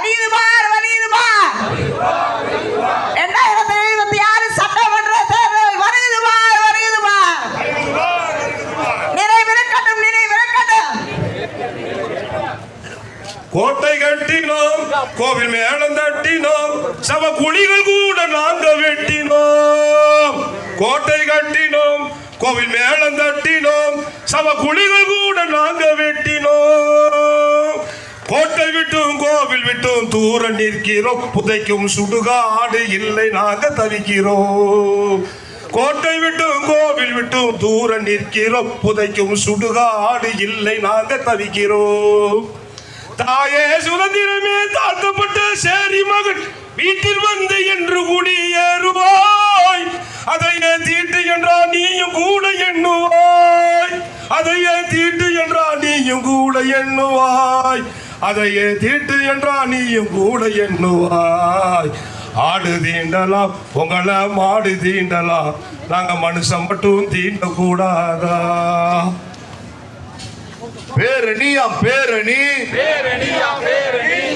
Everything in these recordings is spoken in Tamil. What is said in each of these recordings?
வலியுது பார் வலியுது பார். ரெண்டாயிரத்தி இருபத்தி ஆறு சட்டமன்ற தேர்தல் வருகிறது பார் வருகிறது பார். நினைவிருக்கட்டும் நினைவிருக்கட்டும் கோட்டை கட்டினோம் கோவில் மேளம் தட்டினோம் சவ குழிகள் கூட நாங்க வெட்டினோம். கோட்டை கட்டினோம் கோவில் மேளம் தட்டினோம் சவ குழிகள் கூட நாங்க வெட்டினோம். கோவில் விட்டும் தூர நிற்கிறோம். புதைக்கும் சுடுகாடு இல்லை நாங்க தவிக்கிறோம். கோட்டை விட்டும் கோவில் விட்டும் தூர நிற்கிறோம். புதைக்கும் சுடுகாடு இல்லை நாங்க தவிக்கிறோம். தாயே சுதந்திரமே தாழ்த்தப்பட்ட சேரி மகன் வீட்டில் வந்து என்று குடியேறுவாய் அதையே தீட்டு என்றா நீயும் கூட எண்ணுவாய். அதையே தீட்டு என்றா நீயும் கூட எண்ணுவாய். அதையே தீட்டு என்றா நீயும் கூட எண்ணுவாய். ஆடு தீண்டலாம் உங்களை மாடு தீண்டலாம். நாங்க மனுஷன் மட்டும் தீண்டக்கூடாதா? பேரணியாம் பேரணி.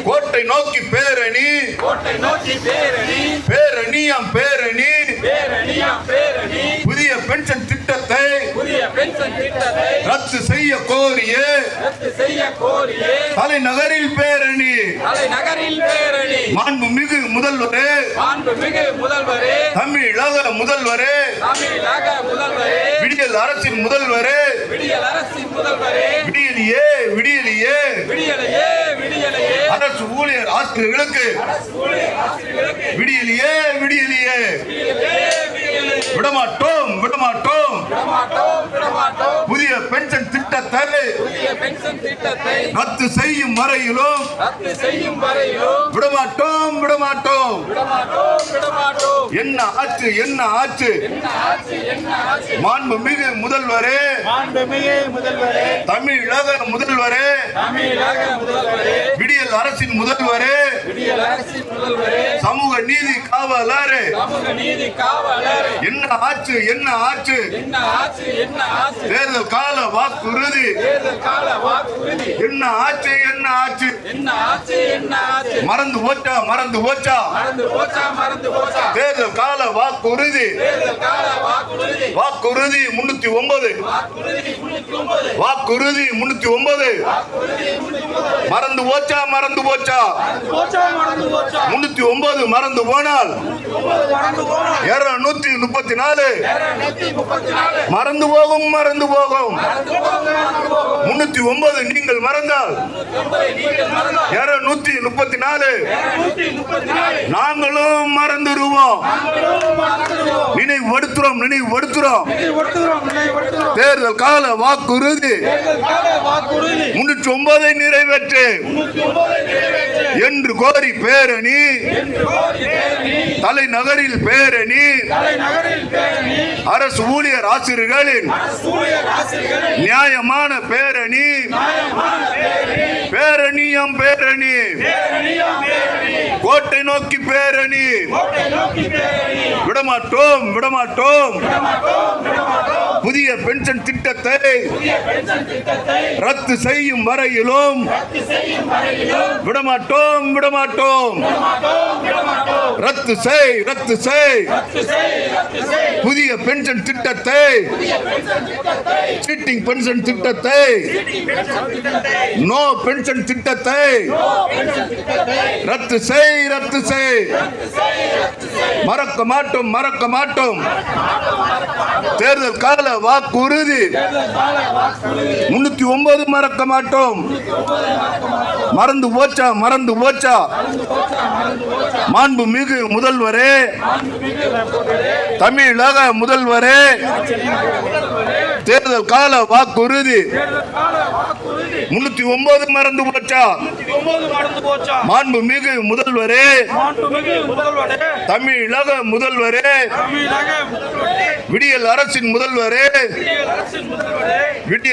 கோட்டை நோக்கி பேரணி. கோட்டை நோக்கி பேரணி. பேரணியாம் பேரணி. பேரணியா பேரணி. புதிய பென்ஷன் திட்டத்தை புதிய பென்ஷன் திட்டத்தை ரத்து செய்ய கோரிய. ரத்து செய்ய கோரியே. தலைநகரில் பேரணி. தலைநகரில் பேரணி. மாண்புமிகு முதல்வரே. மாண்புமிகு முதல்வரே. தமிழக முதல்வரே. தமிழக முதல்வரே. விடியல் அரசின் முதல்வரே. விடியல் அரசின் முதல்வரே. விடியலியே விடியலியே. விடியலையே விடியலையே. அரசு ஊழியர் ஆசிரியர்களுக்கு. விடியலியே விடியலியே. விடமாட்டோம் விடமாட்டோம். விடமாட்டோம் விடமாட்டோம். புதிய பென்ஷன் திட்டத்தை ரத்து செய்யும் வரையிலும் விடமாட்டோம் விடமாட்டோம். என்ன ஆச்சு என்ன ஆச்சு? முதல்வரே மாண்புமிகு முதல்வரே தமிழக முதல்வரே. தமிழக முதல்வரே. விடியல் அரசின் முதல்வரே. விடியல் அரசின் முதல்வரே. சமூக நீதி காவலரே. சமூக நீதி காவலர். என்ன ஆச்சு என்ன ஆச்சு? தேர்தல் கால வாக்குறுதி. என்ன ஆச்சு என்ன ஆச்சு? என்ன ஆட்சி என்ன ஆட்சி மறந்து போச்சா மறந்து போச்சா? மறந்து போச்சா மறந்து தேர்தல் கால வாக்குறுதி. வாக்குறுதி. முன்னூத்தி ஒன்பது. வாக்குறுதி முன்னூத்தி ஒன்பது. மறந்து போச்சா மறந்து போச்சா? முன்னூத்தி ஒன்பது மறந்து போனால். இருநூத்தி முப்பத்தி நாலு. மறந்து போகும் மறந்து போகும். முன்னூத்தி ஒன்பது நீங்கள் மறந்தால். இருநூத்தி முப்பத்தி நாலு. நாங்களும் மறந்துடுவோம். மறந்துடுவோம் நினைவுபடுத்துறோம். நினைவுபடுத்துறோம் நினைவுபடுத்துகிறோம் தேர்தல் கால வாக்குறுதி. முன்னூற்றி ஒன்பதை நிறைவேற்று. என்று கோரி பேரணி. தலைநகரில் பேரணி. அரசு ஊழியர் ஆசிரியர்களின் சூரியர் ஆசிரியர்கள் நியாயமான பேரணி. பேரணியம் பேரணி. கோட்டை நோக்கி பேரணி. கோட்டை நோக்கி பேரணி. விடமாட்டோம் விடமாட்டோம். விடமாட்டோம் விடமாட்டோம். புதிய பென்ஷன் திட்டத்தை ரத்து செய்யும் வரையிலும் விடமாட்டோம் விடமாட்டோம். ரத்து செய் ரத்து செய். புதிய பென்ஷன் திட்டத்தை சீட்டிங் பென்ஷன் திட்டத்தை. நோ பென்ஷன் திட்டத்தை. ரத்து செய் ரத்து செய். மறக்க மாட்டோம் மறக்க மாட்டோம். தேர்தல் கால தேர்தல் கால வாக்குறுதி முன்னூத்தி ஒன்பது மறக்க மாட்டோம். மறந்து போச்சா மறந்து போச்சா? மாண்பு மிகு முதல்வரே. தமிழக முதல்வரே. தேர்தல் கால வாக்குறுதி. முன்னூத்தி ஒன்பது மறந்து போச்சா? மாண்பு மிகு முதல்வரே. தமிழக முதல்வரே. விடியல் அரசின் முதல்வரே. விடியல்